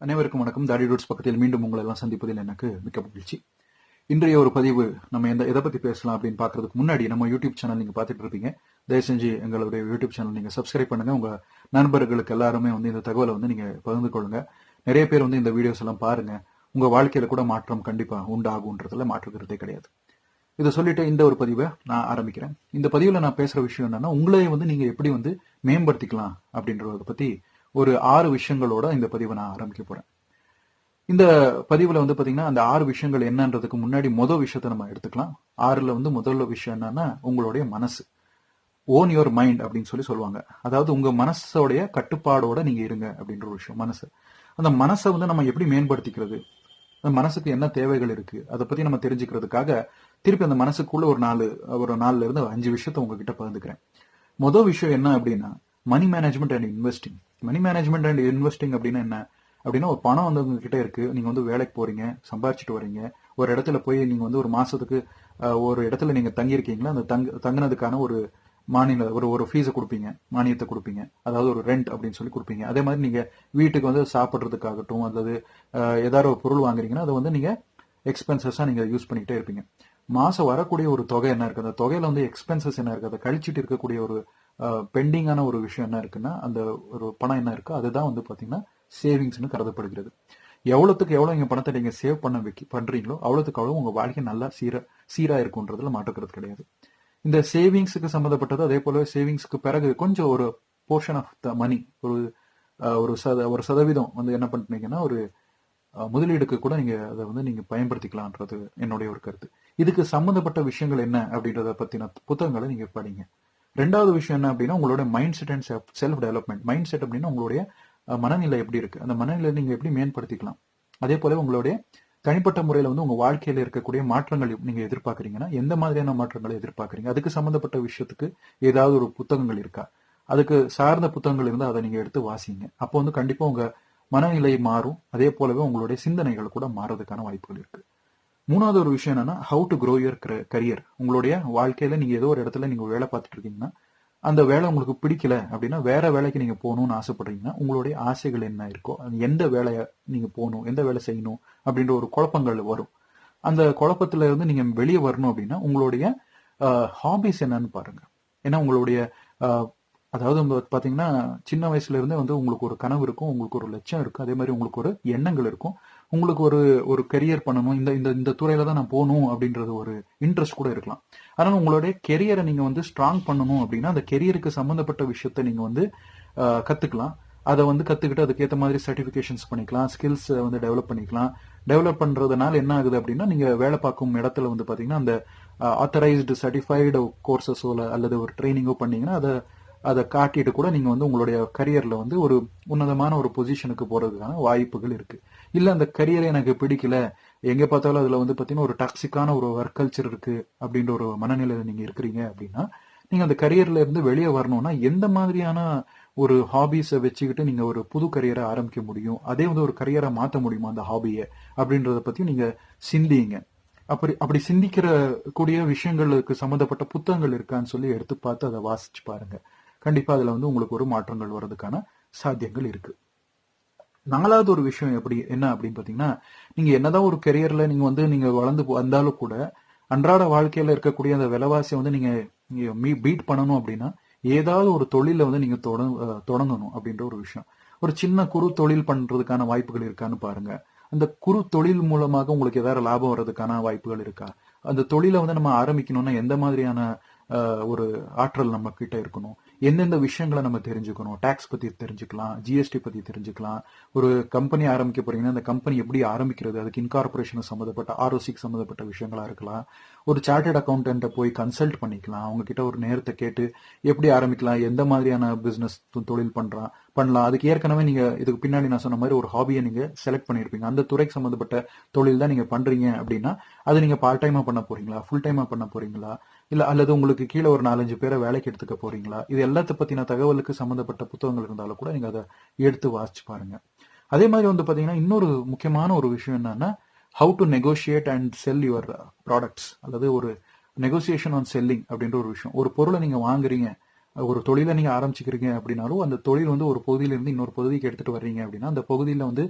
அனைவருக்கும் வணக்கம். தாடி ரூட்ஸ் பக்கத்தில் மீண்டும் உங்களை எல்லாம் சந்திப்பதில் எனக்கு மிக்க மகிழ்ச்சி. இன்றைய ஒரு பதிவு நம்ம எந்த எதை பத்தி பேசலாம் அப்படின்னு பார்க்கறதுக்கு முன்னாடி நம்ம யூடியூப் சேனல் நீங்க பார்த்துட்டு இருப்பீங்க. தயவு செஞ்சு எங்களுடைய யூடியூப் சேனல் நீங்க சப்ஸ்கிரைப் பண்ணுங்க. உங்க நண்பர்களுக்கு எல்லாருமே வந்து இந்த தகவலை வந்து நீங்க பகிர்ந்து கொள்ளுங்க. நிறைய பேர் வந்து இந்த வீடியோஸ் எல்லாம் பாருங்க. உங்க வாழ்க்கையில கூட மாற்றம் கண்டிப்பா உண்டாகுன்றதுல மாற்றுக்கிறதே கிடையாது. இதை சொல்லிட்டு இந்த ஒரு பதிவை நான் ஆரம்பிக்கிறேன். இந்த பதிவுல நான் பேசுற விஷயம் என்னன்னா உங்களையே வந்து நீங்க எப்படி வந்து மேம்படுத்திக்கலாம் அப்படின்றத பத்தி ஒரு ஆறு விஷயங்களோட இந்த பதிவை நான் ஆரம்பிக்க போறேன். இந்த பதிவுல வந்து பாத்தீங்கன்னா அந்த ஆறு விஷயங்கள் என்னன்றதுக்கு முன்னாடி முதல் விஷயத்த நம்ம எடுத்துக்கலாம். ஆறுல வந்து முதல்ல விஷயம் என்னன்னா உங்களுடைய மனசு. ஓன் யுவர் மைண்ட் அப்படின்னு சொல்லி சொல்லுவாங்க. அதாவது உங்க மனசோடைய கட்டுப்பாடோட நீங்க இருங்க அப்படின்ற ஒரு விஷயம் மனசு. அந்த மனசை வந்து நம்ம எப்படி மேம்படுத்திக்கிறது? அந்த மனசுக்கு என்ன தேவைகள் இருக்கு? அதை பத்தி நம்ம தெரிஞ்சுக்கிறதுக்காக திருப்பி அந்த மனசுக்குள்ள ஒரு நாலு ஒரு நாலுல இருந்து அஞ்சு விஷயத்த உங்ககிட்ட பகிர்ந்துக்கிறேன். முதல் விஷயம் என்ன அப்படின்னா money management and investing money management and investing அப்படின்னா என்ன? அப்படின்னா ஒரு பணம் வந்து உங்ககிட்ட இருக்கு. நீங்க வந்து வேலைக்கு போறீங்க சம்பாரிச்சிட்டு வரீங்க. ஒரு இடத்துல போய் நீங்க வந்து ஒரு மாசத்துக்கு ஒரு இடத்துல நீங்க தங்கியிருக்கீங்களா? அந்த தங்க தங்கினதுக்கான ஒரு மாநில ஒரு ஒரு ஃபீஸை கொடுப்பீங்க. மானியத்தை கொடுப்பீங்க. அதாவது ஒரு ரெண்ட் அப்படின்னு சொல்லி கொடுப்பீங்க. அதே மாதிரி நீங்க வீட்டுக்கு வந்து சாப்பிட்றதுக்காகட்டும் அல்லது ஏதாவது ஒரு பொருள் வாங்குறீங்கன்னா அதை வந்து நீங்க எக்ஸ்பென்சஸா நீங்க யூஸ் பண்ணிக்கிட்டே இருப்பீங்க. மாசம் வரக்கூடிய ஒரு தொகை என்ன இருக்கு? அந்த தொகையில வந்து எக்ஸ்பென்சஸ் என்ன இருக்கு? அதை கழிச்சிட்டு இருக்கக்கூடிய ஒரு பெண்டிங்கான ஒரு விஷயம் என்ன இருக்குன்னா அந்த ஒரு பணம் என்ன இருக்கோ அதுதான் வந்து பாத்தீங்கன்னா சேவிங்ஸ்னு கருதப்படுகிறது. எவ்வளோத்துக்கு எவ்வளவு நீங்கள் பணத்தை நீங்க சேவ் பண்ண வைக்க பண்றீங்களோ அவ்வளோத்துக்கு அவ்வளவு உங்க வாழ்க்கை நல்லா சீரா சீராக இருக்குன்றதுல மாற்றுக்கிறது கிடையாது. இந்த சேவிங்ஸுக்கு சம்மந்தப்பட்டது அதே போல சேவிங்ஸுக்கு பிறகு கொஞ்சம் ஒரு போர்ஷன் ஆஃப் த மணி ஒரு ஒரு சத ஒரு சதவீதம் வந்து என்ன பண்றீங்கன்னா ஒரு முதலீடுக்கு கூட நீங்க அதை வந்து நீங்க பயன்படுத்திக்கலாம்ன்றது என்னுடைய ஒரு கருத்து. இதுக்கு சம்மந்தப்பட்ட விஷயங்கள் என்ன அப்படின்றத பத்தின புத்தகங்களை நீங்க படிங்க. ரெண்டாவது விஷயம் என்ன அப்படின்னா உங்களோட mindset and self development mindset அப்படின்னா உங்களுடைய மனநிலை எப்படி இருக்கு? அந்த மனநிலை நீங்க எப்படி மேம்படுத்திக்கலாம்? அதே போல உங்களுடைய தனிப்பட்ட முறையில் வந்து உங்க வாழ்க்கையில இருக்கக்கூடிய மாற்றங்கள் நீங்க எதிர்பார்க்குறீங்கன்னா எந்த மாதிரியான மாற்றங்களை எதிர்பார்க்குறீங்க? அதுக்கு சம்பந்தப்பட்ட விஷயத்துக்கு ஏதாவது ஒரு புத்தகங்கள் இருக்கா? அதுக்கு சார்ந்த புத்தகங்கள் இருந்தால் அதை நீங்க எடுத்து வாசிங்க. அப்போ வந்து கண்டிப்பா உங்க மனநிலை மாறும். அதே போலவே உங்களுடைய சிந்தனைகள் கூட மாறதுக்கான வாய்ப்புகள் இருக்கு. மூணாவது ஒரு விஷயம் என்னன்னா how to grow your career உங்களுடைய வாழ்க்கையில நீங்க ஏதோ ஒரு இடத்துல நீங்க வேலை பார்த்துட்டு இருக்கீங்கன்னா அந்த வேலை உங்களுக்கு பிடிக்கல அப்படின்னா வேற வேலைக்கு நீங்க போகணும்னு ஆசைப்படுறீங்கன்னா உங்களுடைய ஆசைகள் என்ன இருக்கோ எந்த வேலையை நீங்க போகணும் எந்த வேலை செய்யணும் அப்படின்ற ஒரு குழப்பங்கள் வரும். அந்த குழப்பத்துல இருந்து நீங்க வெளியே வரணும் அப்படின்னா உங்களுடைய ஹாபிஸ் என்னன்னு பாருங்க. ஏன்னா உங்களுடைய ஆஹ், அதாவது பாத்தீங்கன்னா சின்ன வயசுல இருந்தே வந்து உங்களுக்கு ஒரு கனவு இருக்கும் உங்களுக்கு ஒரு லட்சியம் இருக்கும் அதே மாதிரி உங்களுக்கு ஒரு எண்ணங்கள் இருக்கும். உங்களுக்கு ஒரு ஒரு கெரியர் பண்ணணும் இந்த இந்த இந்த துறையில தான் நான் போகணும் அப்படின்றது ஒரு இன்ட்ரெஸ்ட் கூட இருக்கலாம். அதனால உங்களுடைய கெரியரை நீங்க வந்து ஸ்ட்ராங் பண்ணணும் அப்படின்னா அந்த கெரியருக்கு சம்பந்தப்பட்ட விஷயத்த நீங்க வந்து கத்துக்கலாம். அதை வந்து கத்துக்கிட்டு அதுக்கேற்ற மாதிரி சர்டிபிகேஷன்ஸ் பண்ணிக்கலாம் ஸ்கில்ஸ் வந்து டெவலப் பண்ணிக்கலாம். டெவலப் பண்றதுனால என்ன ஆகுது அப்படின்னா நீங்க வேலை பார்க்கும் இடத்துல வந்து பாத்தீங்கன்னா அந்த ஆத்தரைஸ்டு சர்டிஃபைடு கோர்சஸோ அல்லது ஒரு ட்ரைனிங்கோ பண்ணீங்கன்னா அதை அதை காட்டிட்டு கூட நீங்க வந்து உங்களுடைய கரியர்ல வந்து ஒரு உன்னதமான ஒரு பொசிஷனுக்கு போறதுக்கான வாய்ப்புகள் இருக்கு. இல்லை அந்த கரியரை எனக்கு பிடிக்கல. எங்க பார்த்தாலும் அதுல வந்து பார்த்தீங்கன்னா ஒரு டாக்ஸிக்கான ஒரு ஒர்க் கல்ச்சர் இருக்கு அப்படின்ற ஒரு மனநிலையில நீங்க இருக்கிறீங்க அப்படின்னா நீங்க அந்த கரியர்ல இருந்து வெளியே வரணும்னா எந்த மாதிரியான ஒரு ஹாபிஸை வச்சுக்கிட்டு நீங்க ஒரு புது கரியரை ஆரம்பிக்க முடியும்? அதே வந்து ஒரு கரியரை மாற்ற முடியுமா அந்த ஹாபியை அப்படின்றத பத்தி நீங்க சிந்திங்க. அப்படி அப்படி சிந்திக்கிற கூடிய விஷயங்களுக்கு சம்பந்தப்பட்ட புத்தகங்கள் இருக்கான்னு சொல்லி எடுத்து பார்த்து அதை வாசிச்சு பாருங்க. கண்டிப்பா அதுல வந்து உங்களுக்கு ஒரு மாற்றங்கள் வர்றதுக்கான சாத்தியங்கள் இருக்கு. நாலாவது ஒரு விஷயம் எப்படி என்ன அப்படின்னு பாத்தீங்கன்னா நீங்க என்னதான் ஒரு கெரியர்ல நீங்க வந்து நீங்க வளர்ந்து வந்தாலும் கூட அன்றாட வாழ்க்கையில இருக்கக்கூடிய அந்த விலைவாசியை வந்து நீங்க பீட் பண்ணணும் அப்படின்னா ஏதாவது ஒரு தொழில வந்து நீங்க தொட- தொடங்கணும் அப்படின்ற ஒரு விஷயம். ஒரு சின்ன குறு தொழில் பண்றதுக்கான வாய்ப்புகள் இருக்கான்னு பாருங்க. அந்த குறு தொழில் மூலமாக உங்களுக்கு ஏதாவது லாபம் வர்றதுக்கான வாய்ப்புகள் இருக்கா? அந்த தொழிலை வந்து நம்ம ஆரம்பிக்கணும்னா எந்த மாதிரியான ஒரு ஆற்றல் நம்ம கிட்ட இருக்கணும்? எந்தெந்த விஷயங்களை நம்ம தெரிஞ்சுக்கணும்? டேக்ஸ் பத்தி தெரிஞ்சுக்கலாம் ஜிஎஸ்டி பத்தி தெரிஞ்சுக்கலாம். ஒரு கம்பெனி ஆரம்பிக்க போறீங்கன்னா அந்த கம்பெனி எப்படி ஆரம்பிக்கிறது? அதுக்கு இன்கார்பரேஷன் சம்மந்தப்பட்ட ஆர்ஓசிக்கு சம்மந்தப்பட்ட விஷயங்களா இருக்கலாம். ஒரு சார்ட்டர்ட் அக்கௌண்டன்ட்டை போய் கன்சல்ட் பண்ணிக்கலாம். அவங்க கிட்ட ஒரு நேரத்தை கேட்டு எப்படி ஆரம்பிக்கலாம்? எந்த மாதிரியான பிசினஸ் தொழில் பண்றான்? பண்ணலாம். அதுக்கு ஏற்கனவே நீங்க இதுக்கு பின்னாடி நான் சொன்ன மாதிரி ஒரு ஹாபியை நீங்க செலக்ட் பண்ணிருப்பீங்க. அந்த துறைக்கு சம்மந்தப்பட்ட தொழில் தான் நீங்க பண்றீங்க அப்படின்னா அது நீங்க பார்ட் டைமா பண்ண போறீங்களா? ஃபுல் டைமா பண்ண போறீங்களா? இல்ல அல்லது உங்களுக்கு கீழே ஒரு நாலஞ்சு பேரை வேலைக்கு எடுத்துக்க போறீங்களா? இது எல்லாத்த பத்தின தகவலுக்கு சம்பந்தப்பட்ட புத்தகங்கள் இருந்தாலும் கூட நீங்க அதை எடுத்து வாசிச்சு பாருங்க. அதே மாதிரி வந்து பாத்தீங்கன்னா இன்னொரு முக்கியமான ஒரு விஷயம் என்னன்னா how to negotiate and sell your products அல்லது ஒரு நெகோசியேஷன் ஆன் செல்லிங் அப்படின்ற ஒரு விஷயம். ஒரு பொருளை நீங்க வாங்குறீங்க ஒரு தொழிலை நீங்க ஆரம்பிச்சுக்கிறீங்க அப்படின்னாலும் அந்த தொழில் வந்து ஒரு பகுதியில இருந்து இன்னொரு பகுதிக்கு எடுத்துட்டு வர்றீங்க அப்படின்னா அந்த பகுதியில வந்து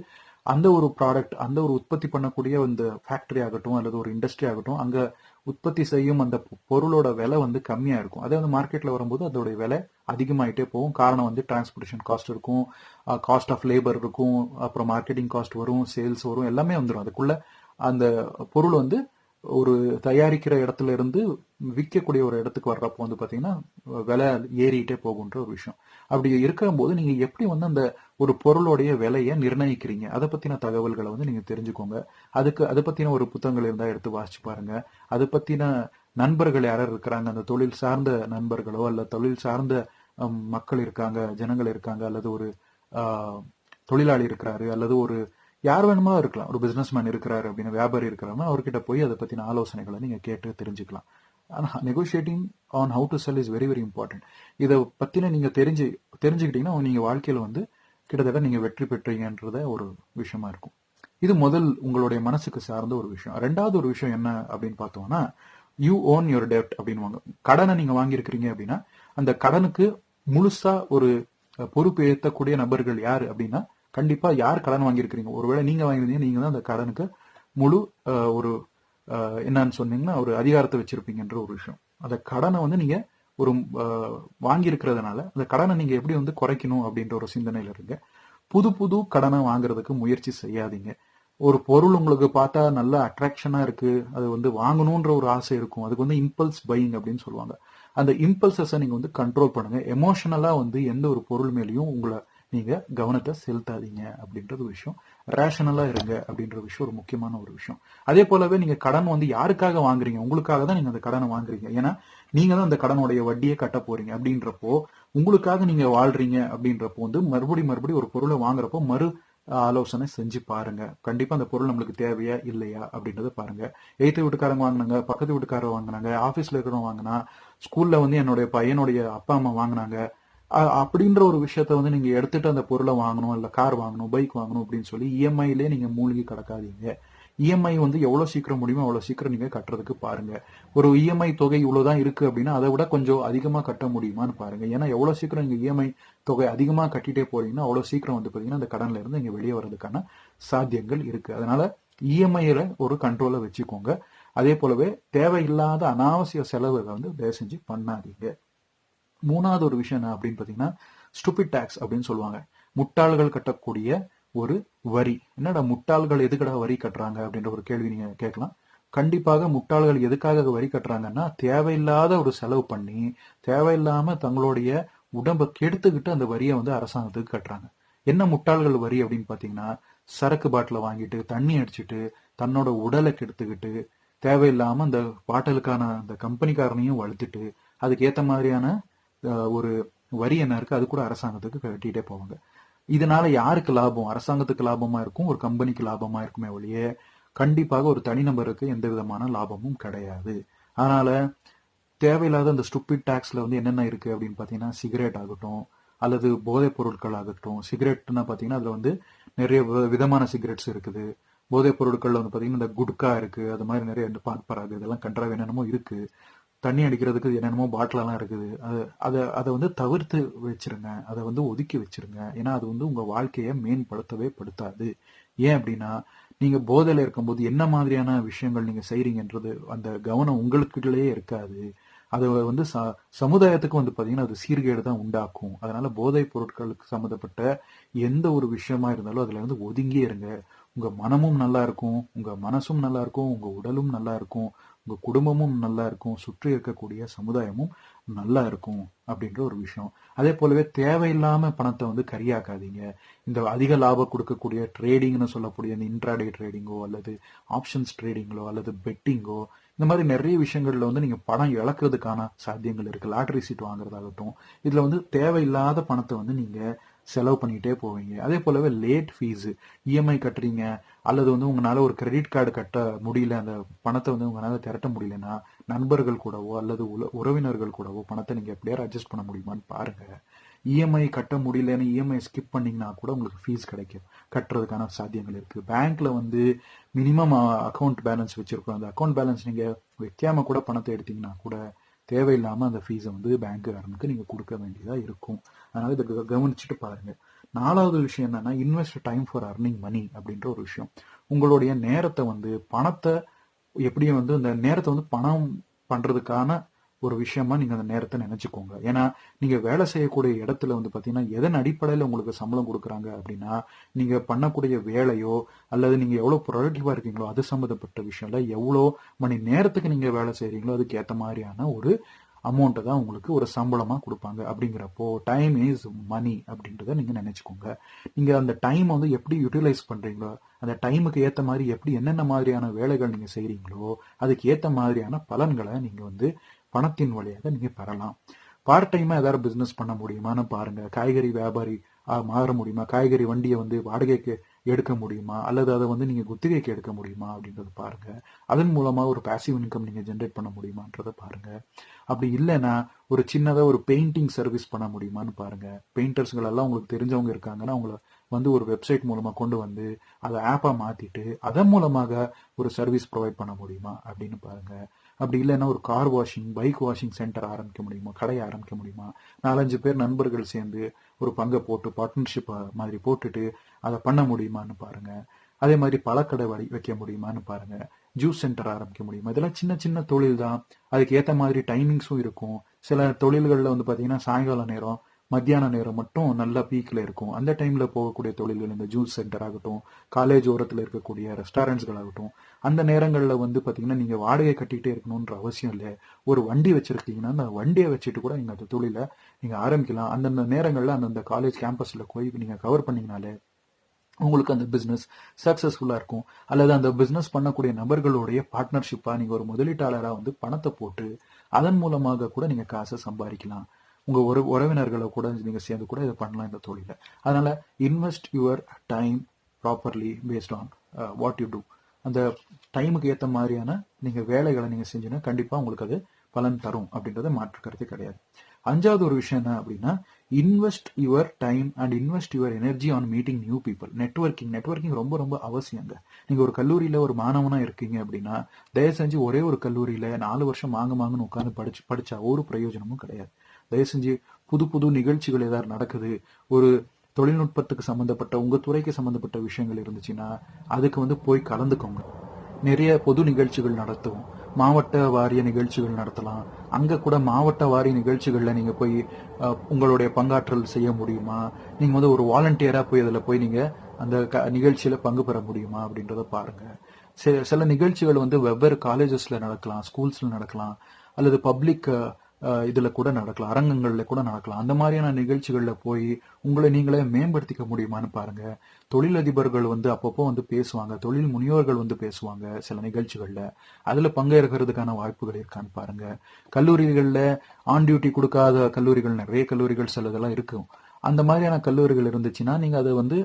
அந்த ஒரு ப்ராடக்ட் அந்த ஒரு உற்பத்தி பண்ணக்கூடிய இந்த ஃபேக்டரி ஆகட்டும் அல்லது ஒரு இண்டஸ்ட்ரி ஆகட்டும் அங்க உற்பத்தி செய்யும் அந்த பொருளோட விலை வந்து கம்மியாக இருக்கும் அதே வந்து மார்க்கெட்டில் வரும்போது அதோட விலை அதிகமாகிட்டே போகும். காரணம் வந்து டிரான்ஸ்போர்ட்டேஷன் காஸ்ட் இருக்கும். காஸ்ட் ஆஃப் லேபர் இருக்கும். அப்புறம் மார்க்கெட்டிங் காஸ்ட் வரும். சேல்ஸ் வரும். எல்லாமே வந்துடும் அதுக்குள்ள அந்த பொருள் வந்து ஒரு தயாரிக்கிற இடத்துல இருந்து விற்கக்கூடிய ஒரு இடத்துக்கு வர்றப்போ வந்து பாத்தீங்கன்னா விலை ஏறிட்டே போகுன்ற ஒரு விஷயம். அப்படி இருக்கும்போது நீங்க எப்படி வந்து அந்த ஒரு பொருளுடைய விலையை நிர்ணயிக்கிறீங்க? அதை பத்தின தகவல்களை வந்து நீங்க தெரிஞ்சுக்கோங்க. அதுக்கு அதை பத்தின ஒரு புத்தகங்கள் இருந்தா எடுத்து வாசிச்சு பாருங்க. அதை பத்தின நண்பர்கள் யாராவது இருக்கிறாங்க? அந்த தொழில் சார்ந்த நண்பர்களோ அல்ல தொழில் சார்ந்த மக்கள் இருக்காங்க ஜனங்கள் இருக்காங்க அல்லது ஒரு ஆஹ், தொழிலாளி இருக்கிறாரு அல்லது ஒரு யார் வேணுமா இருக்கலாம். ஒரு பிசினஸ் மேன் இருக்கிறாரு அப்படின்னு வியாபாரி இருக்கிறாருன்னா அவர்கிட்ட போய் அதை பற்றின ஆலோசனைகளை நீங்கள் கேட்டு தெரிஞ்சுக்கலாம். ஆனால் negotiating on how to sell is very very important இதை பற்றின நீங்கள் தெரிஞ்சு தெரிஞ்சுக்கிட்டீங்கன்னா நீங்கள் வாழ்க்கையில் வந்து கிட்டத்தட்ட நீங்கள் வெற்றி பெற்றீங்கன்றத ஒரு விஷயமா இருக்கும். இது முதல் உங்களுடைய மனசுக்கு சார்ந்த ஒரு விஷயம். ரெண்டாவது ஒரு விஷயம் என்ன அப்படின்னு பார்த்தோம்னா யூ ஓன் யுவர் டெப்ட் அப்படின்வாங்க கடனை நீங்கள் வாங்கியிருக்கிறீங்க அப்படின்னா அந்த கடனுக்கு முழுசா ஒரு பொறுப்பு ஏற்றக்கூடிய நபர்கள் யார் அப்படின்னா கண்டிப்பா யார் கடன் வாங்கியிருக்கிறீங்க? ஒருவேளை நீங்க வாங்கியிருந்தீங்க நீங்க தான் அந்த கடனுக்கு முழு ஒரு என்னன்னு சொன்னீங்கன்னா ஒரு அதிகாரத்தை வச்சிருப்பீங்கன்ற ஒரு விஷயம். அந்த கடனை வந்து நீங்க ஒரு வாங்கியிருக்கிறதுனால அந்த கடனை நீங்க எப்படி வந்து குறைக்கணும் அப்படின்ற ஒரு சிந்தனையில இருங்க. புது புது கடனை வாங்குறதுக்கு முயற்சி செய்யாதீங்க. ஒரு பொருள் உங்களுக்கு பார்த்தா நல்ல அட்ராக்ஷனா இருக்கு. அது வந்து வாங்கணுன்ற ஒரு ஆசை இருக்கும். அதுக்கு வந்து இம்பல்ஸ் பையிங் அப்படின்னு சொல்லுவாங்க. அந்த இம்பல்சஸை நீங்க வந்து கண்ட்ரோல் பண்ணுங்க. எமோஷனலா வந்து எந்த ஒரு பொருள் மேலேயும் உங்களை நீங்கள் கவனத்தை செலுத்தாதீங்க அப்படின்றது விஷயம். ரேஷனலாக இருங்க அப்படின்ற விஷயம் ஒரு முக்கியமான ஒரு விஷயம். அதே போலவே நீங்கள் கடன் வந்து யாருக்காக வாங்குறீங்க? உங்களுக்காக தான் நீங்கள் அந்த கடனை வாங்குறீங்க. ஏன்னா நீங்கள் தான் அந்த கடனுடைய வட்டியை கட்ட போறீங்க அப்படின்றப்போ உங்களுக்காக நீங்கள் வாழ்றீங்க அப்படின்றப்போ வந்து மறுபடி மறுபடி ஒரு பொருளை வாங்குறப்போ மறு ஆலோசனை செஞ்சு பாருங்க. கண்டிப்பா அந்த பொருள் நம்மளுக்கு தேவையா இல்லையா அப்படின்றத பாருங்க. எய்த்து வீட்டுக்காரங்க வாங்கினாங்க பக்கத்து வீட்டுக்காரங்க வாங்கினாங்க ஆபீஸ்ல இருக்கிறவங்க வாங்கினா ஸ்கூல்ல வந்து என்னுடைய பையனுடைய அப்பா அம்மா வாங்கினாங்க அப்படின்ற ஒரு விஷயத்த வந்து நீங்க எடுத்துட்டு அந்த பொருளை வாங்கணும் இல்ல கார் வாங்கணும் பைக் வாங்கணும் அப்படின்னு சொல்லி இஎம்ஐலே நீங்க மூழ்கி கிடக்காதீங்க. இஎம்ஐ வந்து எவ்வளவு சீக்கிரம் முடியுமோ அவ்வளவு சீக்கிரம் நீங்க கட்டுறதுக்கு பாருங்க. ஒரு இஎம்ஐ தொகை இவ்வளவுதான் இருக்கு அப்படின்னா அதை விட கொஞ்சம் அதிகமா கட்ட முடியுமான்னு பாருங்க. ஏன்னா எவ்வளவு சீக்கிரம் நீங்க இஎம்ஐ தொகை அதிகமா கட்டிட்டே போறீங்கன்னா அவ்வளவு சீக்கிரம் வந்து பாத்தீங்கன்னா அந்த கடன்ல இருந்து இங்கே வெளியே வர்றதுக்கான சாத்தியங்கள் இருக்கு. அதனால இஎம்ஐல ஒரு கண்ட்ரோலை வச்சுக்கோங்க. அதே போலவே தேவையில்லாத அனாவசிய செலவுகளை வந்து தயவு செஞ்சு பண்ணாதீங்க. மூணாவது ஒரு விஷயம் என்ன அப்படின்னு பார்த்தீங்கன்னா ஸ்டூபிட் டேக்ஸ் அப்படின்னு சொல்லுவாங்க. முட்டாள்கள் கட்டக்கூடிய ஒரு வரி. என்னடா முட்டாள்கள் எதுக்கடா வரி கட்டுறாங்க அப்படின்ற ஒரு கேள்வி நீங்க கேட்கலாம். கண்டிப்பாக முட்டாள்கள் எதுக்காக வரி கட்டுறாங்கன்னா தேவையில்லாத ஒரு செலவு பண்ணி தேவையில்லாம தங்களுடைய உடம்பை கெடுத்துக்கிட்டு அந்த வரியை வந்து அரசாங்கத்துக்கு கட்டுறாங்க. என்ன முட்டாள்கள் வரி அப்படின்னு பாத்தீங்கன்னா சரக்கு பாட்டில வாங்கிட்டு தண்ணி அடிச்சுட்டு தன்னோட உடலை கெடுத்துக்கிட்டு தேவையில்லாம அந்த பாட்டலுக்கான அந்த கம்பெனிக்காரனையும் வளர்த்துட்டு அதுக்கு ஏத்த மாதிரியான ஒரு வரி என்ன இருக்கு அது கூட அரசாங்கத்துக்கு கட்டிட்டே போவாங்க. இதனால யாருக்கு லாபம்? அரசாங்கத்துக்கு லாபமா இருக்கும் ஒரு கம்பெனிக்கு லாபமா இருக்குமே ஒழிய கண்டிப்பாக ஒரு தனிநபருக்கு எந்த விதமான லாபமும் கிடையாது. அதனால தேவையில்லாத அந்த ஸ்டூப்பிட் டேக்ஸ்ல வந்து என்னென்ன இருக்கு அப்படின்னு பாத்தீங்கன்னா சிகரெட் ஆகட்டும் அல்லது போதைப் பொருட்கள் ஆகட்டும் சிகரெட்னா பாத்தீங்கன்னா அதுல வந்து நிறைய விதமான சிகரெட்ஸ் இருக்குது. போதைப் பொருட்கள்ல வந்து பாத்தீங்கன்னா இந்த குட்கா இருக்கு அது மாதிரி நிறைய இந்த பான் இதெல்லாம் கன்றாக என்னென்னமோ இருக்கு. தண்ணி அடிக்கிறதுக்கு என்னென்னமோ பாட்டிலெல்லாம் இருக்குது. அது அதை அதை வந்து தவிர்த்து வச்சிருங்க. அதை வந்து ஒதுக்கி வச்சிருங்க. ஏன்னா அது வந்து உங்கள் வாழ்க்கையை மேம்படுத்தவே படுத்தாது. ஏன் அப்படின்னா நீங்கள் போதையில் இருக்கும்போது என்ன மாதிரியான விஷயங்கள் நீங்கள் செய்கிறீங்கன்றது அந்த கவனம் உங்களுக்குள்ளேயே இருக்காது. அது வந்து ச- சமுதாயத்துக்கு வந்து பார்த்தீங்கன்னா அது சீர்கேடு தான் உண்டாக்கும். அதனால போதைப் பொருட்களுக்கு சம்மந்தப்பட்ட எந்த ஒரு விஷயமா இருந்தாலும் அதுல இருந்து ஒதுங்கியே இருங்க. உங்க மனமும் நல்லா இருக்கும். உங்க மனசும் நல்லா இருக்கும். உங்க உடலும் நல்லா இருக்கும். உங்கள் குடும்பமும் நல்லா இருக்கும் சுற்றி இருக்கக்கூடிய சமுதாயமும் நல்லா இருக்கும் அப்படின்ற ஒரு விஷயம். அதே போலவே தேவையில்லாம பணத்தை வந்து கரியாக்காதீங்க. இந்த அதிக லாபம் கொடுக்கக்கூடிய ட்ரேடிங்னு சொல்லக்கூடிய இந்த இன்ட்ராடே ட்ரேடிங்கோ அல்லது ஆப்ஷன்ஸ் ட்ரேடிங்கோ அல்லது பெட்டிங்கோ இந்த மாதிரி நிறைய விஷயங்கள்ல வந்து நீங்க பணம் இழக்கிறதுக்கான சாத்தியங்கள் இருக்கு. லாட்டரி சீட் வாங்குறதாகட்டும் இதுல வந்து தேவையில்லாத பணத்தை வந்து நீங்க செலவு பண்ணிகிட்டே போவீங்க. அதே போலவே லேட் ஃபீஸு இஎம்ஐ கட்டுறீங்க அல்லது வந்து உங்களால் ஒரு கிரெடிட் கார்டு கட்ட முடியல அந்த பணத்தை வந்து உங்களால் திரட்ட முடியலன்னா நண்பர்கள் கூடவோ அல்லது உல- உறவினர்கள் கூடவோ பணத்தை நீங்கள் எப்படியாவது அட்ஜஸ்ட் பண்ண முடியுமான்னு பாருங்கள் இஎம்ஐ கட்ட முடியலன்னு இஎம்ஐ ஸ்கிப் பண்ணிங்கன்னா கூட உங்களுக்கு ஃபீஸ் கிடைக்கும். கட்டுறதுக்கான சாத்தியங்கள் இருக்குது பேங்க்கில் வந்து மினிமம் அக்கௌண்ட் பேலன்ஸ் வச்சுருக்கோம். அந்த அக்கௌண்ட் பேலன்ஸ் நீங்கள் வைக்காமல் கூட பணத்தை எடுத்தீங்கன்னா கூட தேவையில்லாமல் அந்த ஃபீஸை வந்து பேங்க்குக்காரனுக்கு நீங்கள் கொடுக்க வேண்டியதாக இருக்கும். அதனால இதை க- கவனிச்சுட்டு பாருங்க. நாலாவது விஷயம் என்னன்னா invest time for earning money அப்படின்ற ஒரு விஷயம். உங்களுடைய நேரத்தை வந்து பணத்தை எப்படியும் வந்து இந்த நேரத்தை வந்து பணம் பண்றதுக்கான ஒரு விஷயமா நீங்க அந்த நேரத்தை நினைச்சுக்கோங்க. ஏன்னா நீங்க வேலை செய்யக்கூடிய இடத்துல வந்து பாத்தீங்கன்னா எதன் அடிப்படையில உங்களுக்கு சம்பளம் கொடுக்குறாங்க அப்படின்னா நீங்க பண்ணக்கூடிய வேலையோ அல்லது நீங்க எவ்வளவு ப்ரொடக்டிவா இருக்கீங்களோ அது சம்மந்தப்பட்ட விஷயம்ல எவ்வளோ மணி நேரத்துக்கு நீங்க வேலை செய்றீங்களோ அதுக்கு ஏத்த மாதிரியான ஒரு அமௌண்ட்டை தான் உங்களுக்கு ஒரு சம்பளமாக கொடுப்பாங்க. அப்படிங்கிறப்போ டைம் இஸ் மணி அப்படின்றத நீங்கள் நினச்சிக்கோங்க. நீங்கள் அந்த டைம் வந்து எப்படி யூட்டிலைஸ் பண்ணுறீங்களோ அந்த டைமுக்கு ஏற்ற மாதிரி எப்படி என்னென்ன மாதிரியான வேலைகள் நீங்கள் செய்கிறீங்களோ அதுக்கு ஏற்ற மாதிரியான பலன்களை நீங்கள் வந்து பணத்தின் வழியாக நீங்கள் பெறலாம். பார்ட் டைமாக ஏதாவது பிஸ்னஸ் பண்ண முடியுமான்னு பாருங்கள் காய்கறி வியாபாரி மாற முடியுமா? காய்கறி வண்டியை வந்து வாடகைக்கு எடுக்க முடியுமா? அல்லது அதை வந்து நீங்கள் குத்திகைக்கு எடுக்க முடியுமா? அப்படின்றத பாருங்க. அதன் மூலமாக ஒரு பாசிவ் இன்கம் நீங்கள் ஜென்ரேட் பண்ண முடியுமான்றதை பாருங்க. அப்படி இல்லைன்னா ஒரு சின்னதாக ஒரு பெயிண்டிங் சர்வீஸ் பண்ண முடியுமான்னு பாருங்க. பெயிண்டர்ஸ்கள் எல்லாம் உங்களுக்கு தெரிஞ்சவங்க இருக்காங்கன்னா அவங்கள வந்து ஒரு வெப்சைட் மூலமாக கொண்டு வந்து அதை ஆப்பாக மாற்றிட்டு அதன் மூலமாக ஒரு சர்வீஸ் ப்ரொவைட் பண்ண முடியுமா? அப்படின்னு பாருங்க. அப்படி இல்லைன்னா ஒரு car washing bike washing centre ஆரம்பிக்க முடியுமா? கடையை ஆரம்பிக்க முடியுமா? நாலஞ்சு பேர் நண்பர்கள் சேர்ந்து ஒரு பங்கை போட்டு பார்ட்னர்ஷிப் மாதிரி போட்டுட்டு அதை பண்ண முடியுமான்னு பாருங்க. அதே மாதிரி பழக்கடை வடி வைக்க முடியுமான்னு பாருங்க. ஜூஸ் சென்டர் ஆரம்பிக்க முடியுமா? இதெல்லாம் சின்ன சின்ன தொழில் தான் அதுக்கு ஏற்ற மாதிரி டைமிங்ஸும் இருக்கும். சில தொழில்கள்ல வந்து பார்த்தீங்கன்னா சாயங்கால நேரம் மத்தியான நேரம் மட்டும் நல்ல பீக்கில் இருக்கும். அந்த டைமில் போகக்கூடிய தொழில்கள் இந்த ஜூஸ் சென்டர் ஆகட்டும் காலேஜ் ஓரத்தில் இருக்கக்கூடிய ரெஸ்டாரண்ட்ஸ்கள் ஆகட்டும் அந்த நேரங்களில் வந்து பார்த்தீங்கன்னா நீங்கள் வாடகை கட்டிக்கிட்டே இருக்கணுன்ற அவசியம் இல்லை. ஒரு வண்டி வச்சுருக்கீங்கன்னா அந்த வண்டியை வச்சுட்டு கூட நீங்கள் அந்த தொழிலை நீங்கள் ஆரம்பிக்கலாம். அந்தந்த நேரங்களில் அந்தந்த காலேஜ் கேம்பஸில் போய் நீங்கள் கவர் பண்ணீங்கனாலே உங்களுக்கு அந்த பிஸ்னஸ் சக்ஸஸ்ஃபுல்லாக இருக்கும். அல்லது அந்த பிஸ்னஸ் பண்ணக்கூடிய நபர்களுடைய பார்ட்னர்ஷிப்பாக நீங்கள் ஒரு முதலீட்டாளராக வந்து பணத்தை போட்டு அதன் மூலமாக கூட நீங்கள் காசை சம்பாதிக்கலாம். உங்க ஒரு உறவினர்களை கூட நீங்க சேர்ந்து கூட இதை பண்ணலாம் இந்த தொழில அதனால invest your time properly based on what you do அந்த டைமுக்கு ஏத்த மாதிரியான நீங்க வேலைகளை நீங்க செஞ்சீங்கன்னா கண்டிப்பா உங்களுக்கு அது பலன் தரும் அப்படின்றத மாற்று கருத்து கிடையாது. அஞ்சாவது ஒரு விஷயம் என்ன அப்படின்னா invest your time and invest your energy on meeting new people networking networking ரொம்ப ரொம்ப அவசியங்க நீங்க ஒரு கல்லூரியில ஒரு மாணவனா இருக்கீங்க அப்படின்னா தயவு செஞ்சு ஒரே ஒரு கல்லூரியில நாலு வருஷம் வாங்க மாங்கன்னு உட்காந்து படிச்சு படிச்சா ஒரு பிரயோஜனமும் கிடையாது. தயவு செஞ்சு புது புது நிகழ்ச்சிகள் ஏதாவது நடக்குது ஒரு தொழில்நுட்பத்துக்கு சம்மந்தப்பட்ட உங்கள் துறைக்கு சம்மந்தப்பட்ட விஷயங்கள் இருந்துச்சுன்னா அதுக்கு வந்து போய் கலந்துக்கோங்க. நிறைய பொது நிகழ்ச்சிகள் நடத்துவோம். மாவட்ட வாரிய நிகழ்ச்சிகள் நடத்தலாம். அங்கே கூட மாவட்ட வாரிய நிகழ்ச்சிகளில் நீங்கள் போய் உங்களுடைய பங்காற்றல் செய்ய முடியுமா? நீங்கள் வந்து ஒரு வாலண்டியராக போய் அதில் போய் நீங்கள் அந்த க- நிகழ்ச்சியில் பங்கு பெற முடியுமா அப்படின்றத பாருங்கள் சில சில நிகழ்ச்சிகள் வந்து வெவ்வேறு காலேஜஸில் நடக்கலாம் ஸ்கூல்ஸில் நடக்கலாம் அல்லது பப்ளிக் இதில் கூட நடக்கலாம். அரங்கங்களில் கூட நடக்கலாம். அந்த மாதிரியான நிகழ்ச்சிகளில் போய் உங்களை நீங்களே மேம்படுத்திக்க முடியுமான்னு பாருங்க. தொழிலதிபர்கள் வந்து அப்பப்போ வந்து பேசுவாங்க. தொழில் முனியோர்கள் வந்து பேசுவாங்க சில நிகழ்ச்சிகளில். அதில் பங்கேற்கிறதுக்கான வாய்ப்புகள் இருக்கான்னு பாருங்க. கல்லூரிகளில் ஆன் டியூட்டி கொடுக்காத கல்லூரிகள் நிறைய கல்லூரிகள் சிலதெல்லாம் இருக்கும். அந்த மாதிரியான கல்லூரிகள் இருந்துச்சுன்னா நீங்கள் அதை வந்து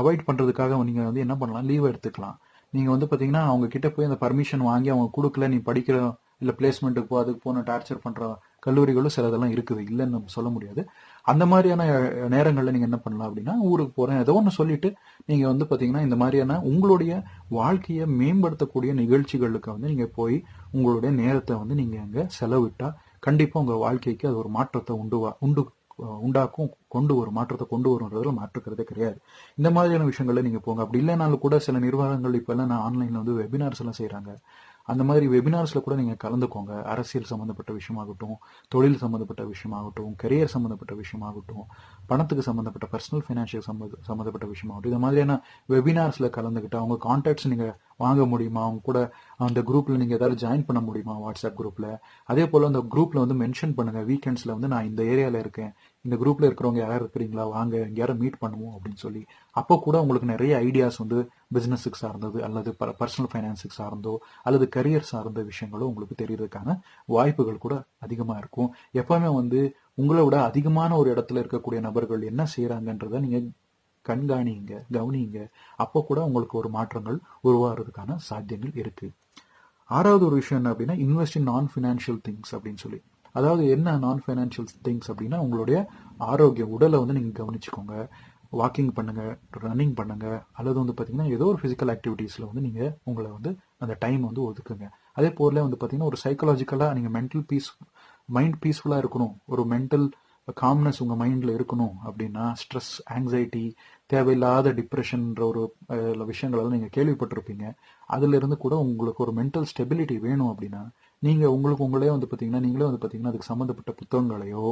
அவாய்ட் பண்ணுறதுக்காக நீங்கள் வந்து என்ன பண்ணலாம்? லீவ் எடுத்துக்கலாம். நீங்கள் வந்து பார்த்தீங்கன்னா அவங்க கிட்ட போய் அந்த பர்மிஷன் வாங்கி அவங்க கொடுக்கல நீ படிக்கிற இல்லை பிளேஸ்மெண்ட்டுக்கு போ அதுக்கு போன டார்ச்சர் பண்ணுற கல்லூரிகளும் சிலதெல்லாம் இருக்குது. இல்லைன்னு நம்ம சொல்ல முடியாது. அந்த மாதிரியான நேரங்களில் நீங்கள் என்ன பண்ணலாம் அப்படின்னா ஊருக்கு போகிறேன் ஏதோ ஒன்று சொல்லிட்டு நீங்கள் வந்து பார்த்தீங்கன்னா இந்த மாதிரியான உங்களுடைய வாழ்க்கையை மேம்படுத்தக்கூடிய நிகழ்ச்சிகளுக்கு வந்து நீங்கள் போய் உங்களுடைய நேரத்தை வந்து நீங்கள் அங்கே செலவிட்டால் கண்டிப்பாக உங்கள் வாழ்க்கைக்கு அது ஒரு மாற்றத்தை உண்டு உண்டு உண்டாக்கும் கொண்டு வரும் மாற்றத்தை கொண்டு வரும்ன்றதுல மாற்றுக்கிறதே கிடையாது. இந்த மாதிரியான விஷயங்கள்ல நீங்க போங்க. அப்படி இல்லைனாலும் கூட சில நிர்வாகங்கள் இப்ப எல்லாம் நான் ஆன்லைன்ல வந்து வெபினார்ஸ் எல்லாம் செய்கிறாங்க அந்த மாதிரி வெபினார்ஸில் கூட நீங்கள் கலந்துக்கோங்க. அரசியல் சம்மந்தப்பட்ட விஷயமாகட்டும் தொழில் சம்மந்தப்பட்ட விஷயமாகட்டும் கெரியர் சம்மந்தப்பட்ட விஷயமாகட்டும். பணத்துக்கு சம்மந்தப்பட்ட பர்சனல் ஃபைனான்ஷியல் சம்மந்த சம்மந்தப்பட்ட விஷயமாகட்டும். இந்த மாதிரியான வெபினார்ஸில் கலந்துக்கிட்டு அவங்க கான்டாக்ட்ஸ் நீங்கள் வாங்க முடியுமா? அவங்க கூட அந்த குரூப்பில் நீங்கள் ஏதாவது ஜாயின் பண்ண முடியுமா? வாட்ஸ்அப் குரூப்பில் அதே போல் அந்த குரூப்பில் வந்து மென்ஷன் பண்ணுங்கள் வீக்கெண்ட்ஸில் வந்து நான் இந்த ஏரியாவில் இருக்கேன். இந்த குரூப்பில் இருக்கிறவங்க யாராவது இருக்கிறீங்களா? வாங்க எங்கேயாரும் மீட் பண்ணுவோம் அப்படின்னு சொல்லி. அப்போ கூட உங்களுக்கு நிறைய ஐடியாஸ் வந்து பிஸ்னஸுக்கு சார்ந்தது அல்லது பர்சனல் ஃபைனான்ஸுக்கு சார்ந்தோ அல்லது கரியர் சார்ந்த விஷயங்களோ உங்களுக்கு தெரியறதுக்கான வாய்ப்புகள் கூட அதிகமாக இருக்கும். எப்போவுமே வந்து உங்களை விட அதிகமான ஒரு இடத்துல இருக்கக்கூடிய நபர்கள் என்ன செய்யறாங்கன்றத நீங்க கண்காணிங்க கவனிங்க. அப்போ கூட உங்களுக்கு ஒரு மாற்றங்கள் உருவாகிறதுக்கான சாத்தியங்கள் இருக்கு. ஆறாவது ஒரு விஷயம் என்ன அப்படின்னா இன்வெஸ்ட் இன் நான் ஃபினான்ஷியல் திங்ஸ் அப்படின்னு சொல்லி. அதாவது என்ன நான் ஃபைனான்ஷியல் திங்ஸ் அப்படின்னா உங்களுடைய ஆரோக்கியம் உடலை வந்து நீங்கள் கவனிச்சுக்கோங்க. வாக்கிங் பண்ணுங்க ரன்னிங் பண்ணுங்க. அல்லது வந்து பார்த்தீங்கன்னா ஏதோ ஒரு ஃபிசிக்கல் ஆக்டிவிட்டீஸில் வந்து நீங்கள் உங்களை வந்து அந்த டைம் வந்து ஒதுக்குங்க. அதே போல வந்து பார்த்தீங்கன்னா ஒரு சைக்காலஜிக்கலாக நீங்கள் மென்டல் பீஸ் மைண்ட் பீஸ்ஃபுல்லாக இருக்கணும். ஒரு மென்டல் காம்னஸ் உங்கள் மைண்டில் இருக்கணும் அப்படின்னா ஸ்ட்ரெஸ் ஆங்ஸைட்டி தேவையில்லாத டிப்ரெஷன்ற ஒரு விஷயங்களெல்லாம் நீங்கள் கேள்விப்பட்டிருப்பீங்க. அதிலிருந்து கூட உங்களுக்கு ஒரு மென்டல் ஸ்டெபிலிட்டி வேணும் அப்படின்னா நீங்கள் உங்களுக்கு உங்களே வந்து பார்த்தீங்கன்னா நீங்களே வந்து பார்த்தீங்கன்னா அதுக்கு சம்மந்தப்பட்ட புத்தகங்களையோ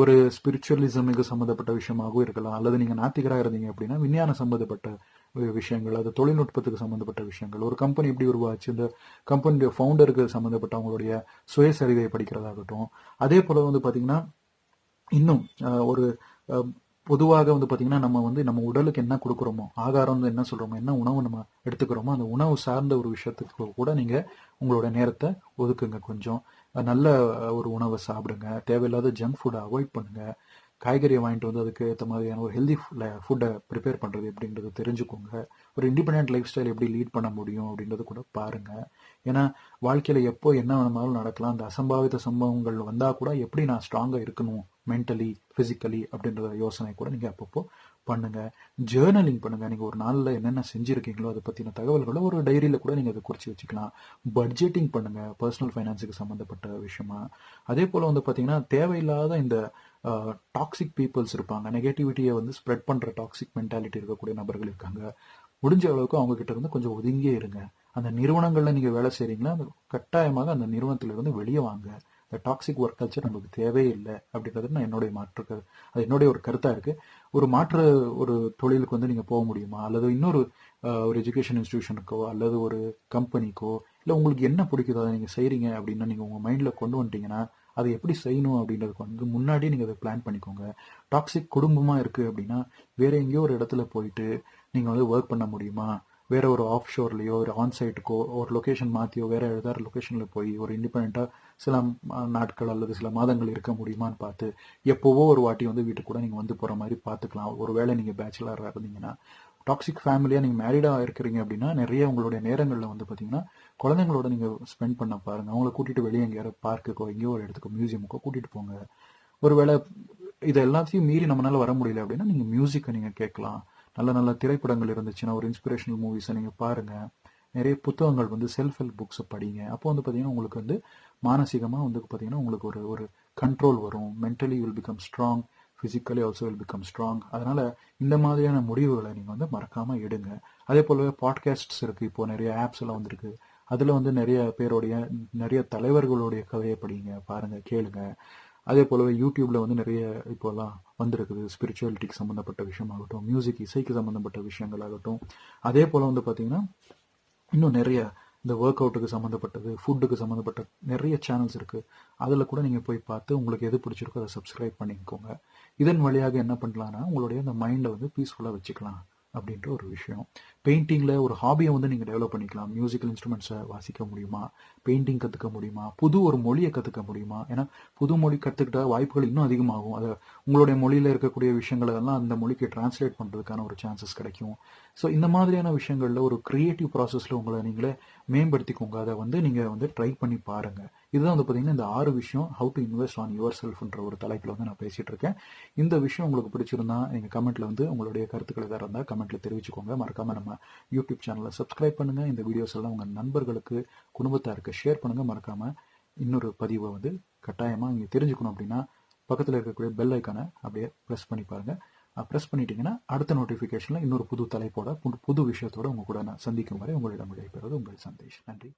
ஒரு ஸ்பிரிச்சுவலிசமுக்கு சம்மந்தப்பட்ட விஷயமாகவும் இருக்கலாம். அல்லது நீங்கள் நாத்திகராக இருந்தீங்க அப்படின்னா விஞ்ஞான சம்மந்தப்பட்ட விஷயங்கள் அது தொழில்நுட்பத்துக்கு சம்மந்தப்பட்ட விஷயங்கள். ஒரு கம்பெனி எப்படி உருவாச்சு இந்த கம்பெனியுடைய ஃபவுண்டருக்கு சம்மந்தப்பட்ட அவங்களுடைய சுயசரிதை படிக்கிறதாகட்டும். அதே போல் வந்து பார்த்தீங்கன்னா இன்னும் ஒரு பொதுவாக வந்து பார்த்தீங்கன்னா நம்ம வந்து நம்ம உடலுக்கு என்ன கொடுக்குறோமோ ஆகாரம் வந்து என்ன சொல்கிறோமோ என்ன உணவு நம்ம எடுத்துக்கிறோமோ அந்த உணவு சார்ந்த ஒரு விஷயத்துக்கு கூட நீங்கள் உங்களோட நேரத்தை ஒதுக்குங்க கொஞ்சம். நல்ல ஒரு உணவை சாப்பிடுங்க. தேவையில்லாத ஜங்க் ஃபுட்டை அவாய்ட் பண்ணுங்கள் காய்கறியை வாங்கிட்டு வந்து அதுக்கு ஏற்ற மாதிரியான ஒரு ஹெல்தி ஃபுட்டை ப்ரிப்பேர் பண்ணுறது எப்படின்றது தெரிஞ்சுக்கோங்க. ஒரு இண்டிபெண்ட் லைஃப் ஸ்டைல் எப்படி லீட் பண்ண முடியும் அப்படின்றது கூட பாருங்கள் ஏன்னா வாழ்க்கையில் எப்போ என்ன வேணுமாலும் நடக்கலாம். அந்த அசம்பாவித சம்பவங்கள் வந்தால் கூட எப்படி நான் ஸ்ட்ராங்காக இருக்கணும்? மென்டலி ஃபிசிக்கலி அப்படின்ற யோசனை கூட நீங்கள் அப்பப்போ பண்ணுங்கள் ஜேர்னலிங் பண்ணுங்கள் நீங்கள் ஒரு நாளில் என்னென்ன செஞ்சுருக்கீங்களோ அதை பற்றின தகவல்களை ஒரு டைரியில் கூட நீங்கள் அதை குறித்து வச்சுக்கலாம். பட்ஜெட்டிங் பண்ணுங்கள் பர்சனல் ஃபைனான்ஸுக்கு சம்மந்தப்பட்ட விஷயமா. அதே போல் வந்து பார்த்தீங்கன்னா தேவையில்லாத இந்த டாக்ஸிக் பீப்புள்ஸ் இருப்பாங்க. நெகட்டிவிட்டியை வந்து ஸ்ப்ரெட் பண்ணுற டாக்ஸிக் மென்டாலிட்டி இருக்கக்கூடிய நபர்கள் இருக்காங்க. முடிஞ்ச அளவுக்கு அவங்க கிட்ட இருந்து கொஞ்சம் ஒதுங்கியே இருங்க. அந்த நிறுவனங்களில் நீங்கள் வேலை செய்கிறீங்களா அந்த கட்டாயமாக அந்த நிறுவனத்திலிருந்து வெளியே வாங்க. இந்த டாக்ஸிக் ஒர்க் கல்ச்சர் நமக்கு தேவையே இல்லை அப்படின்றது நான் என்னுடைய மாற்று அது என்னுடைய ஒரு கருத்தாக இருக்குது ஒரு மாற்று ஒரு தொழிலுக்கு வந்து நீங்கள் போக முடியுமா? அல்லது இன்னொரு ஒரு எஜுகேஷன் இன்ஸ்டிடியூஷனுக்கோ அல்லது ஒரு கம்பெனிக்கோ இல்லை உங்களுக்கு என்ன பிடிக்குதோ அதை நீங்கள் செய்கிறீங்க அப்படின்னா நீங்கள் உங்கள் மைண்டில் கொண்டு வந்துட்டீங்கன்னா அதை எப்படி செய்யணும் அப்படின்றதுக்கு வந்து முன்னாடி நீங்கள் அதை பிளான் பண்ணிக்கோங்க. டாக்ஸிக் குடும்பமாக இருக்குது அப்படின்னா வேற எங்கேயோ ஒரு இடத்துல போயிட்டு நீங்கள் வந்து ஒர்க் பண்ண முடியுமா? வேற ஒரு ஆஃப் ஷோர்லேயோ ஒரு ஆன் சைட்டுக்கோ ஒரு லொக்கேஷன் மாற்றியோ வேற ஏதாவது லொக்கேஷனில் போய் ஒரு இண்டிபெண்ட்டாக சில நாட்கள் அல்லது சில மாதங்கள் இருக்க முடியுமான்னு பார்த்து எப்போவோ ஒரு வாட்டி வந்து வீட்டுக்கு கூட நீங்கள் வந்து போகிற மாதிரி பார்த்துக்கலாம். ஒரு வேளை நீங்கள் பேச்சுலராக இருந்தீங்கன்னா டாக்ஸிக் ஃபேமிலியாக நீங்கள் மேரிடாக இருக்கிறீங்க அப்படின்னா நிறைய உங்களுடைய நேரங்களில் வந்து பார்த்தீங்கன்னா குழந்தைங்களோட நீங்கள் ஸ்பெண்ட் பண்ண பாருங்கள் அவங்கள கூட்டிகிட்டு வெளியே எங்கேயாவது பார்க்குக்கோ எங்கேயோ ஒரு இடத்துக்கு மியூசியமுக்கோ கூட்டிகிட்டு போங்க. ஒருவேளை இது எல்லாத்தையும் மீறி நம்மளால வர முடியல அப்படின்னா நீங்கள் மியூசிக்கை நீங்கள் கேட்கலாம். நல்ல நல்ல திரைப்படங்கள் இருந்துச்சுன்னா ஒரு இன்ஸ்பிரேஷனல் மூவிஸை நீங்கள் பாருங்கள் நிறைய புத்தகங்கள் வந்து செல்ஃப் ஹெல்ப் புக்ஸை படிங்க. அப்போ வந்து பார்த்தீங்கன்னா உங்களுக்கு வந்து மானசீகமாக வந்து பார்த்தீங்கன்னா உங்களுக்கு ஒரு ஒரு கண்ட்ரோல் வரும். Mentally will become strong physically also will become strong அதனால் இந்த மாதிரியான முடிவுகளை நீங்கள் வந்து மறக்காமல் எடுங்க. அதே போலவே பாட்காஸ்ட்ஸ் இருக்குது இப்போது நிறைய ஆப்ஸ் எல்லாம் வந்திருக்கு. அதில் வந்து நிறைய பேருடைய நிறைய தலைவர்களுடைய கதையை படிங்க பாருங்கள் கேளுங்க. அதே போலவே யூடியூப்ல வந்து நிறைய இப்போல்லாம் வந்திருக்குது ஸ்பிரிச்சுவாலிட்டிக்கு சம்மந்தப்பட்ட விஷயமாகட்டும் மியூசிக் இசைக்கு சம்மந்தப்பட்ட விஷயங்களாகட்டும். அதே போல வந்து பார்த்தீங்கன்னா இன்னும் நிறைய இந்த ஒர்க் அவுட்டுக்கு சம்மந்தப்பட்டது ஃபுட்டுக்கு சம்மந்தப்பட்ட நிறைய சேனல்ஸ் இருக்குது அதில் கூட நீங்கள் போய் பார்த்து உங்களுக்கு எது பிடிச்சிருக்கோ அதை சப்ஸ்கிரைப் பண்ணிக்கோங்க. இதன் வழியாக என்ன பண்ணலான்னா உங்களுடைய அந்த மைண்டை வந்து பீஸ்ஃபுல்லாக வச்சுக்கலாம் அப்படின்ற ஒரு விஷயம். பெயிண்டிங்கில் ஒரு ஹாபியை வந்து நீங்கள் டெவலப் பண்ணிக்கலாம். மியூசிக்கல் இன்ஸ்ட்ருமெண்ட்ஸை வாசிக்க முடியுமா? பெயிண்டிங் கற்றுக்க முடியுமா? புது ஒரு மொழியை கற்றுக்க முடியுமா? ஏன்னா புது மொழி கற்றுக்கிட்டா வாய்ப்புகள் இன்னும் அதிகமாகும். அதை உங்களுடைய மொழியில் இருக்கக்கூடிய விஷயங்களை எல்லாம் அந்த மொழிக்கு டிரான்ஸ்லேட் பண்ணுறதுக்கான ஒரு சான்சஸ் கிடைக்கும். ஸோ இந்த மாதிரியான விஷயங்களில் ஒரு க்ரியேட்டிவ் ப்ராசஸில் உங்களை நீங்களே மேம்படுத்திக்கோங்க. அதை வந்து நீங்கள் வந்து ட்ரை பண்ணி பாருங்கள் இதுதான் வந்து பார்த்தீங்கன்னா இந்த ஆறு விஷயம் how to invest on your செல்ஃப்ன்ற ஒரு தலைப்பில் வந்து நான் பேசிகிட்டு இருக்கேன். இந்த விஷயம் உங்களுக்கு பிடிச்சிருந்தா நீங்கள் கமெண்ட்டில் வந்து உங்களுடைய கருத்துக்கள் எதாவது இருந்தால் கமெண்ட்டில் தெரிவிச்சுக்கோங்க. மறக்காமல் நம்ம யூடியூப் சேனலை சப்ஸ்கிரைப் பண்ணுங்கள் இந்த வீடியோஸ் எல்லாம் உங்கள் நண்பர்களுக்கு குடும்பத்தாருக்கு ஷேர் பண்ணுங்கள் மறக்காமல் இன்னொரு பதிவை வந்து கட்டாயமாக நீங்கள் தெரிஞ்சுக்கணும் அப்படின்னா பக்கத்தில் இருக்கக்கூடிய பெல் ஐக்கானை அப்படியே ப்ரெஸ் பண்ணி பாருங்கள் ப்ரெஸ் பண்ணிட்டீங்கன்னா அடுத்த நோட்டிஃபிகேஷனில் இன்னொரு புது தலைப்போட புது- புது விஷயத்தோட உங்க கூட நான் சந்திக்கும் வரை உங்களிடம் விடைபெறுவது உங்கள் சந்தேஷ். நன்றி.